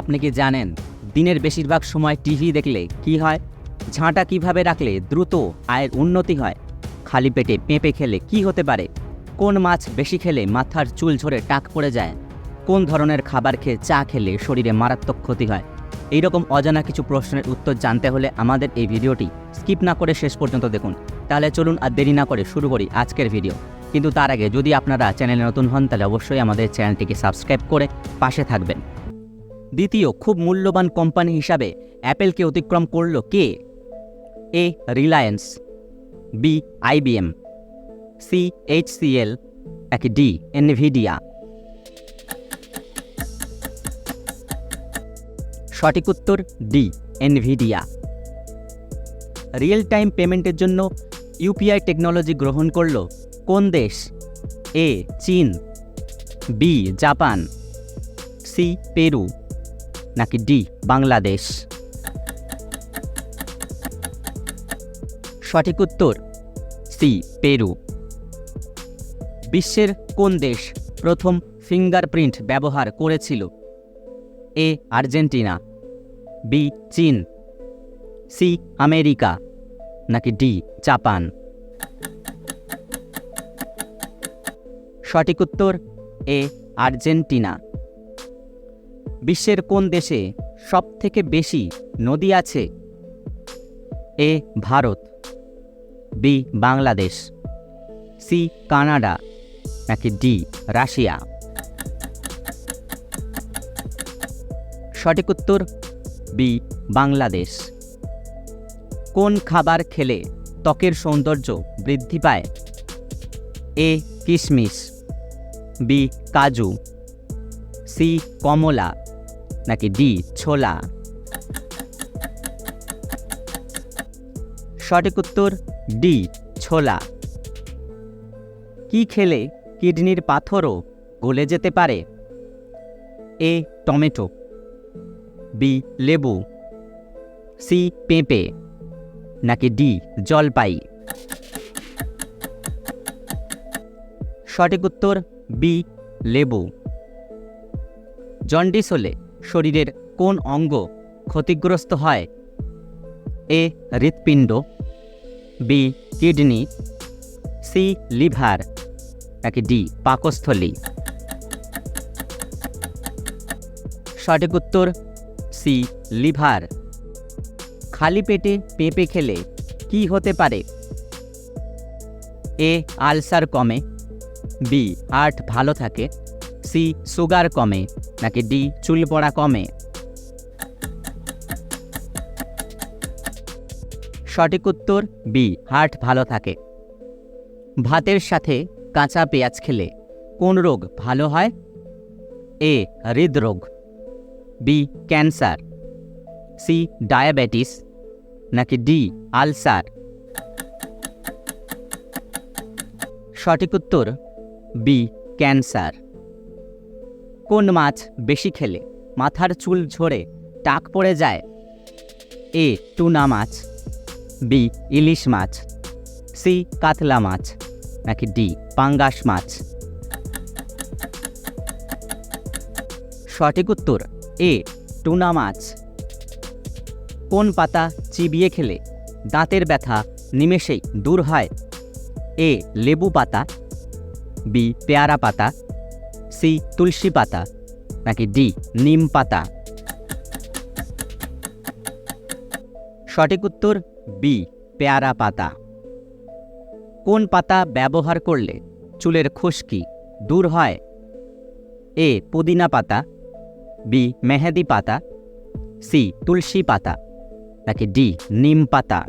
আপনি কি জানেন, দিনের বেশিরভাগ সময় টিভি দেখলে কি হয়? ঝাঁটা কীভাবে রাখলে দ্রুত আয়ের উন্নতি হয়? খালি পেটে পেঁপে খেলে কি হতে পারে? কোন মাছ বেশি খেলে মাথার চুল ঝরে টাক পড়ে যায়? কোন ধরনের খাবার খেয়ে চা খেলে শরীরে মারাত্মক ক্ষতি হয়? এইরকম অজানা কিছু প্রশ্নের উত্তর জানতে হলে আমাদের এই ভিডিওটি স্কিপ না করে শেষ পর্যন্ত দেখুন। তাহলে চলুন আর দেরি না করে শুরু করি আজকের ভিডিও। কিন্তু তার আগে যদি আপনারা চ্যানেলে নতুন হন, তাহলে অবশ্যই আমাদের চ্যানেলটিকে সাবস্ক্রাইব করে পাশে থাকবেন। দ্বিতীয় খুব মূল্যবান কোম্পানি হিসাবে অ্যাপেলকে অতিক্রম করল কে? A, Reliance. B IBM C HCL এক ডি, এনভিডিয়া। সঠিক উত্তর, ডি, এনভিডিয়া। রিয়েল টাইম পেমেন্টের জন্য ইউপিআই টেকনোলজি গ্রহণ করল কোন দেশ? এ, চীন। B, Japan. C, Peru. নাকি ডি, বাংলাদেশ? সঠিক উত্তর, সি, পেরু। বিশ্বের কোন দেশ প্রথম ফিঙ্গারপ্রিন্ট ব্যবহার করেছিল? এ, আর্জেন্টিনা, বি, চীন, সি, আমেরিকা, নাকি ডি, জাপান? সঠিক উত্তর, এ, আর্জেন্টিনা। বিশ্বের কোন দেশে সবথেকে বেশি নদী আছে? A, Bharat, B, Bangladesh, C, Canada, নাকি ডি, রাশিয়া? সঠিক উত্তর, বি, বাংলাদেশ। কোন খাবার খেলে ত্বকের সৌন্দর্য বৃদ্ধি পায়? এ, কিশমিশ, বি, কাজু, সি, কমলা। নাকি ডি, ছোলা? সঠিক উত্তর, ডি, ছোলা। কি খেলে কিডনির পাথরও গলে যেতে পারে? A, tomato. বি, লেবু। সি, পেঁপে। নাকি ডি, জলপাই। সঠিক উত্তর, বি, লেবু। জন্ডিস হলে শরীরের কোন অঙ্গ ক্ষতিগ্রস্ত হয়? এ, হৃৎপিণ্ড, বি, কিডনি, সি, লিভার, নাকি ডি, পাকস্থলী? সঠিক উত্তর, সি, লিভার। খালি পেটে পেঁপে খেলে কি হতে পারে? এ, আলসার কমে, বি, হার্ট ভালো থাকে সি, সুগার কমে, নাকি ডি, চুল পড়া কমে? সঠিক উত্তর, বি, হার্ট ভালো থাকে। ভাতের সাথে কাঁচা পেঁয়াজ খেলে কোন রোগ ভালো হয়? এ, হৃদরোগ। B, cancer. C, diabetes. নাকি ডি, আলসার। সঠিক উত্তর, বি, ক্যান্সার। কোন মাছ বেশি খেলে? মাথার চুল ঝরে, টাক পড়ে যায়? এ, টুনা মাছ। বি, ইলিশ মাছ। সি, কাতলা মাছ। নাকি ডি, পাঙ্গাস মাছ? সঠিক উত্তর, এ, টুনা মাছ। কোন পাতা চিবিয়ে খেলে? দাঁতের ব্যথা নিমেষেই দূর হয়। এ, লেবু পাতা। বি, পেয়ারা পাতা। সি তুলসী পাতা, নাকি ডি নিম পাতা? সঠিক উত্তর, বি, পেয়ারা পাতা। কোন পাতা ব্যবহার করলে চুলের খুশকি দূর হয়? এ, পুদিনা পাতা, বি, মেহেদি পাতা, সি, তুলসী পাতা, নাকি ডি, নিম পাতা?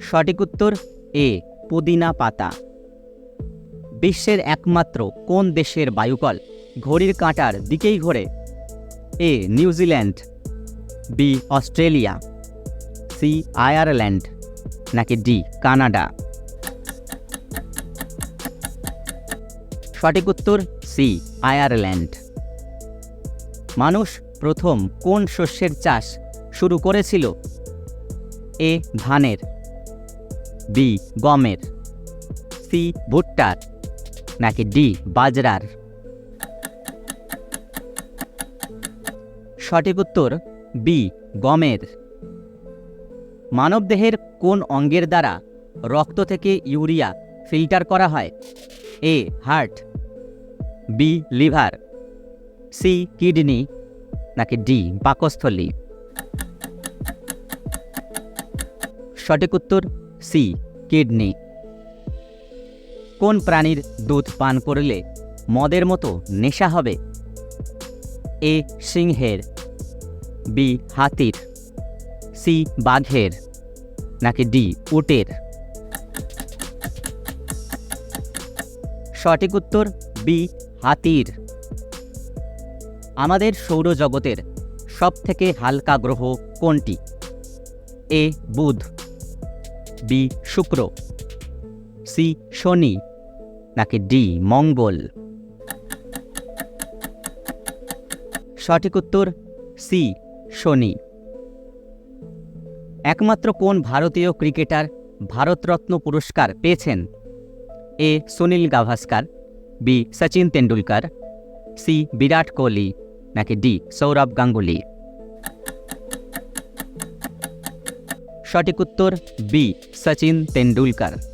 সঠিক উত্তর, এ, পুদিনা পাতা। বিশ্বের একমাত্র কোন দেশের বায়ুকল ঘড়ির কাঁটার দিকেই ঘোরে? A New Zealand B, Australia, C, Ireland, নাকি ডি, কানাডা? সঠিক উত্তর, সি, আয়ারল্যান্ড। মানুষ প্রথম কোন শস্যের চাষ শুরু করেছিল? এ, ধানের, বি, গমের, সি, ভুট্টার। নাকি ডি, বাজরার? সঠিক উত্তর, বি, গমের। মানবদেহের কোন অঙ্গের দ্বারা রক্ত থেকে ইউরিয়া ফিল্টার করা হয়? A, heart. B, liver. C, kidney. নাকি ডি, পাকস্থলী। সঠিক উত্তর, সি, কিডনি। কোন প্রাণীর দুধ পান করলে মদের মতো নেশা হবে? এ সিংহের, বি হাতির, সি বাঘের, নাকি ডি উটের? সঠিক উত্তর, বি হাতির। আমাদের সৌরজগতের সবথেকে হালকা গ্রহ কোনটি? এ বুধ, বি শুক্র, সি শনি নাকি ডি, মঙ্গল? সঠিক উত্তর, সি, শনি। একমাত্র কোন ভারতীয় ক্রিকেটার ভারতরত্ন পুরস্কার পেয়েছেন? A, Sunil Gavaskar, B, Sachin Tendulkar, C, Virat Kohli, নাকি ডি, সৌরভ গাঙ্গুলি? সঠিক উত্তর, বি, সচিন তেন্ডুলকর।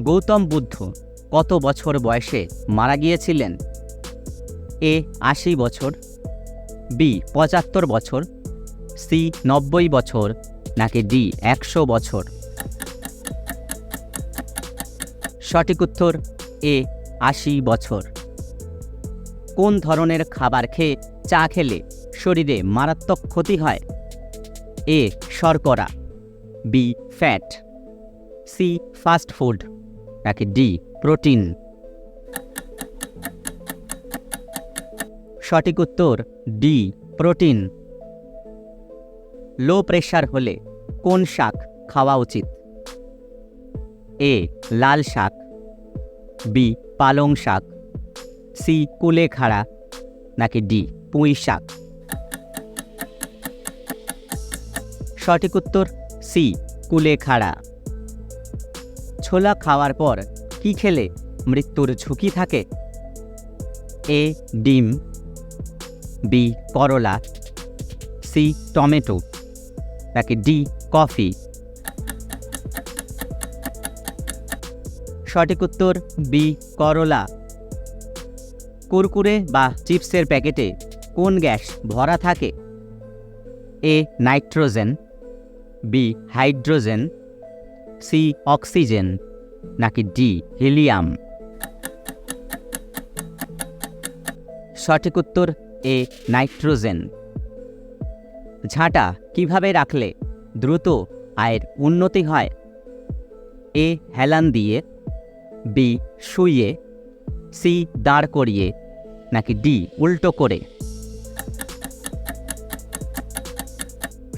গৌতম বুদ্ধ কত বছর বয়সে মারা গিয়েছিলেন? এ, আশি বছর, বি, পঁচাত্তর বছর, সি, নব্বই বছর, নাকি ডি, একশো বছর? সঠিক উত্তর, এ, আশি বছর। কোন ধরনের খাবার খেয়ে চা খেলে শরীরে মারাত্মক ক্ষতি হয়? এ, শর্করা, B, fat, C, fast food. নাকি ডি, প্রোটিন। সঠিক উত্তর, ডি, প্রোটিন। লো প্রেশার হলে কোন শাক খাওয়া উচিত? এ, লাল শাক। বি, পালং শাক। সি কুলেখাড়া নাকি ডি, পুঁই শাক। সঠিক উত্তর, সি কুলেখাড়া ছোলা খাওয়ার পর কি খেলে মৃত্যুর ঝুঁকি থাকে? এ. ডিম বি. করলা সি. টমেটো নাকি ডি. কফি? সঠিক উত্তর বি. করলা। কুরকুরে বা চিপসের প্যাকেটে কোন গ্যাস ভরা থাকে? A. Nitrogen B. Hydrogen C oxygen, নাকি ডি হিলিয়াম? সঠিক উত্তর, এ নাইট্রোজেন। ঝাঁটা কীভাবে রাখলে দ্রুত আয়ের উন্নতি হয়? এ হেলান দিয়ে, বি শুইয়ে, সি দাঁড় করিয়ে, নাকি ডি উল্টো করে?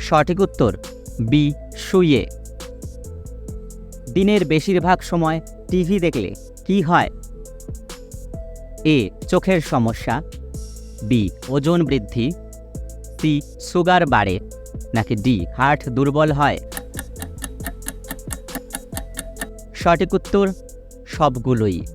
সঠিক উত্তর, বি শুইয়ে। দিনের বেশিরভাগ সময় টিভি দেখলে কি হয়? এ. চোখের সমস্যা। বি. ওজন বৃদ্ধি। সি. সুগার বাড়ে, নাকি ডি. হার্ট দুর্বল হয়? সঠিক উত্তর সবগুলোই।